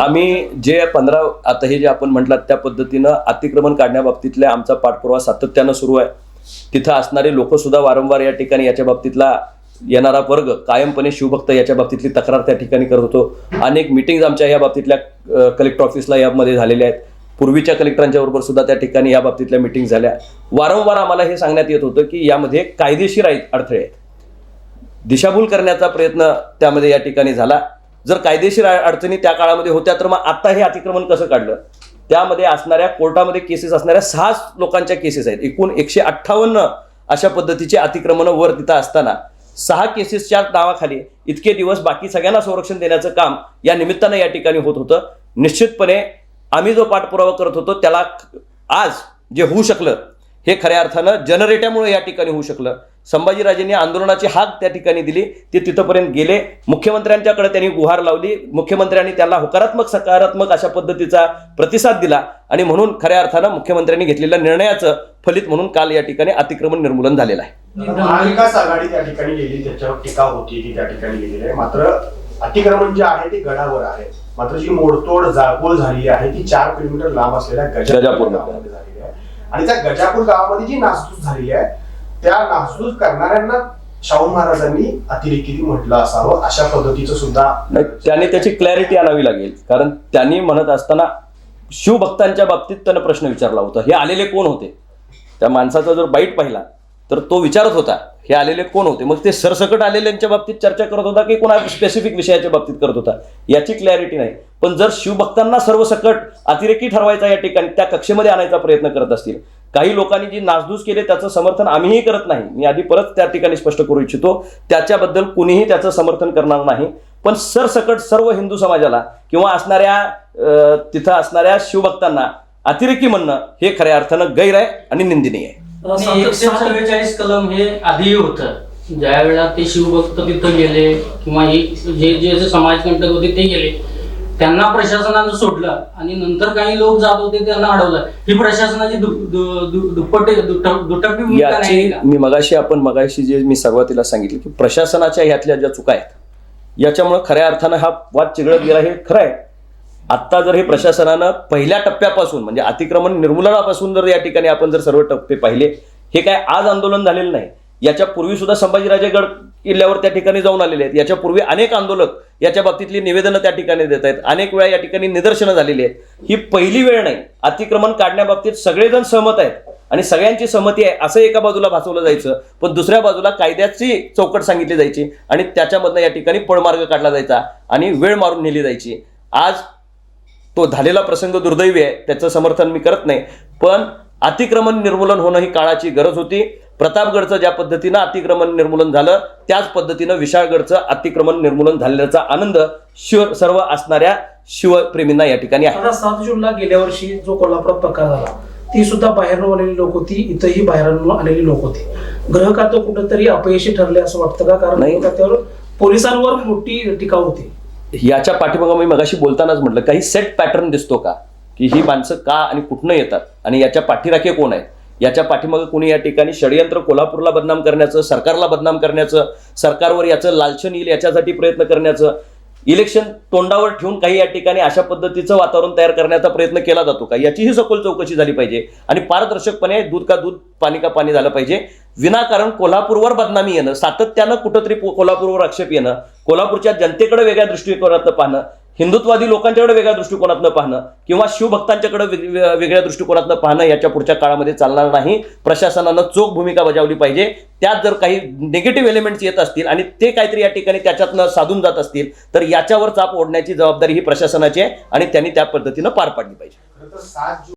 आम्ही जे पंधरा आता हे जे आपण म्हटलात त्या पद्धतीनं अतिक्रमण काढण्याबाबतीतल्या आमचा पाठपुरावा सातत्यानं सुरू आहे. तिथं असणारे लोक सुद्धा वारंवार या ठिकाणी याच्या बाबतीतला येणारा वर्ग कायमपणे शिवभक्त याच्या बाबतीतली तक्रार त्या ठिकाणी करत होतो. अनेक मिटिंग आमच्या या बाबतीतल्या कलेक्टर ऑफिसला यामध्ये झालेल्या आहेत. पूर्वीच्या कलेक्टरांच्या बरोबर सुद्धा त्या ठिकाणी या बाबतीतल्या मिटिंग झाल्या. वारंवार आम्हाला हे सांगण्यात येत होतं की यामध्ये कायदेशीर आहेत अडथळे आहेत. दिशाभूल करण्याचा प्रयत्न त्यामध्ये या ठिकाणी झाला. जर कायदेशीर अडचणी त्या काळामध्ये होत्या तर मग आता हे अतिक्रमण कसं काढलं? त्यामध्ये असणाऱ्या कोर्टामध्ये केसेस असणाऱ्या सहा लोकांच्या केसेस आहेत. एकूण एकशे अठ्ठावन्न अशा पद्धतीचे अतिक्रमण वर तिथं असताना सहा केसेसच्या नावाखाली इतके दिवस बाकी सगळ्यांना संरक्षण देण्याचं काम या निमित्तानं या ठिकाणी होत होतं. निश्चितपणे आम्ही जो पाठपुरावा करत होतो त्याला आज जे होऊ शकलं हे खऱ्या अर्थानं जनरेट्यामुळे या ठिकाणी होऊ शकलं. संभाजीराजेंनी आंदोलनाची हाक त्या ठिकाणी दिली. ते तिथंपर्यंत गेले. मुख्यमंत्र्यांच्याकडे त्यांनी गुहार लावली. मुख्यमंत्र्यांनी त्याला होकारात्मक सकारात्मक अशा पद्धतीचा प्रतिसाद दिला आणि म्हणून खऱ्या अर्थानं मुख्यमंत्र्यांनी घेतलेल्या निर्णयाचं फलित म्हणून काल या ठिकाणी अतिक्रमण निर्मूलन झालेलं आहे. महाविकास आघाडी त्या ठिकाणी गेली. त्याच्यावर टीका होती ती त्या ठिकाणी गेलेली आहे. मात्र अतिक्रमण जे आहे ते गडावर आहे. मात्र जी मोडतोड जाळपोळ झालेली आहे ती चार किलोमीटर लांब असलेल्या गजापूर. गावामध्ये झालेली आहे. आणि त्या गजापूर गावामध्ये जी नासधूस झालेली आहे त्या नासूज करणाऱ्यांना शाहू महाराजांनी अतिरेकी म्हटलं असावं अशा पद्धतीचं सुद्धा त्याने त्याची क्लॅरिटी आणावी लागेल. कारण त्यांनी म्हणत असताना शिवभक्तांच्या बाबतीत त्यानं प्रश्न विचारला होता हे आलेले कोण होते? त्या माणसाचा जर बाईट पाहिला तर तो विचारत होता हे आलेले कोण होते? मग ते सरसकट आलेल्यांच्या बाबतीत चर्चा करत होता की कोणा स्पेसिफिक विषयाच्या बाबतीत करत होता? याची क्लॅरिटी नाही. पण जर शिवभक्तांना सर्वसकट अतिरेकी ठरवायचा या ठिकाणी त्या कक्षेमध्ये आणायचा प्रयत्न करत असतील काही लोकांनी जी नासधूस केली त्याचं समर्थन आम्हीही करत नाही. मी आधी परत त्या ठिकाणी स्पष्ट करू इच्छितो त्याच्याबद्दल कुणीही त्याचं समर्थन करणार नाही. पण सरसकट सर्व हिंदू समाजाला किंवा असणाऱ्या तिथं असणाऱ्या शिवभक्तांना अतिरेकी म्हणणं हे खऱ्या अर्थानं गैर आहे आणि निंदनीय आहे. एकशे चव्वेचाळीस कलम हे आधीही होतं. ज्या वेळेला ते शिवभक्त तिथं गेले किंवा हे जे जे जे समाजकंटक होते ते गेले. त्यांना प्रशासनानं सोडलं आणि नंतर काही लोक जात होते त्यांना अडवलं. ही प्रशासनाची दुप्पट दुट- दुटप्पी याची मी मगाशी आपण मगाशी जे मी सुरुवातीला सांगितलं की प्रशासनाच्या ह्यातल्या ज्या चुका आहेत याच्यामुळे खऱ्या अर्थानं हा वाद चिघळत गेला हे खरं आहे. आत्ता जर हे प्रशासनानं पहिल्या टप्प्यापासून म्हणजे अतिक्रमण निर्मूलनापासून जर या ठिकाणी आपण जर सर्व टप्पे पाहिले हे काय आज आंदोलन झालेलं नाही. याच्या पूर्वी सुद्धा संभाजीराजे गड किल्ल्यावर त्या ठिकाणी जाऊन आलेले आहेत. याच्यापूर्वी अनेक आंदोलक याच्या बाबतीतली निवेदनं त्या ठिकाणी देत आहेत. अनेक वेळा या ठिकाणी निदर्शनं झालेली आहेत. ही पहिली वेळ नाही. अतिक्रमण काढण्याबाबतीत सगळेजण सहमत आहेत. आणि सगळ्यांची सहमती आहे. असं एका बाजूला भासवलं जायचं पण दुसऱ्या बाजूला कायद्याची चौकट सांगितली जायची आणि त्याच्यामधनं या ठिकाणी पळमार्ग काढला जायचा आणि वेळ मारून नेली जायची. आज तो झालेला प्रसंग दुर्दैवी आहे. त्याचं समर्थन मी करत नाही. पण अतिक्रमण निर्मूलन होणं ही काळाची गरज होती. प्रतापगडचं ज्या पद्धतीनं अतिक्रमण निर्मूलन झालं त्याच पद्धतीनं विशाळगडचं अतिक्रमण निर्मूलन झाल्याचा आनंद शिव सर्व असणाऱ्या शिवप्रेमींना या ठिकाणी आहे. सात जूनला गेल्या वर्षी जो कोल्हापुरात प्रकार झाला ती सुद्धा बाहेरून आलेली लोक होती इथंही बाहेरून आलेली लोक होती. ग्रह खातं कुठंतरी अपयशी ठरले असं वाटतं का? कारण नाही. ग्रह खात्यावर पोलिसांवर मोठी टीका होती. याच्या पाठीमागं मी मगाशी बोलतानाच म्हटलं काही सेट पॅटर्न दिसतो का? की ही माणसं का आणि कुठनं येतात? आणि याच्या पाठीराखे कोण आहेत याच्या पाठीमागं कोणी या ठिकाणी षडयंत्र कोल्हापूरला बदनाम करण्याचं सरकारला बदनाम करण्याचं सरकारवर याचं लालचन येईल याच्यासाठी प्रयत्न करण्याचं इलेक्शन तोंडावर ठेवून काही या ठिकाणी अशा पद्धतीचं वातावरण तयार करण्याचा प्रयत्न केला जातो का? याचीही सखोल चौकशी झाली पाहिजे आणि पारदर्शकपणे दूध का दूध पाणी का पाणी झालं पाहिजे. विनाकारण कोल्हापूरवर बदनामी येणं सातत्यानं कुठंतरी कोल्हापूरवर आक्षेप येणं कोल्हापूरच्या जनतेकडे वेगळ्या दृष्टिकोनातनं पाहणं हिंदुत्वादी लोकांच्याकडे वेगळ्या दृष्टिकोनातनं पाहणं किंवा शिवभक्तांच्याकडे वेगळ्या दृष्टिकोनातनं पाहणं याच्या पुढच्या काळामध्ये चालणार नाही. प्रशासनानं चोख भूमिका बजावली पाहिजे. त्यात जर काही निगेटिव्ह एलिमेंट्स येत असतील आणि ते काहीतरी या ठिकाणी त्याच्यातनं साधून जात असतील तर याच्यावर चाप ओढण्याची जबाबदारी ही प्रशासनाची आहे आणि त्यांनी त्या पद्धतीनं पार पाडली पाहिजे.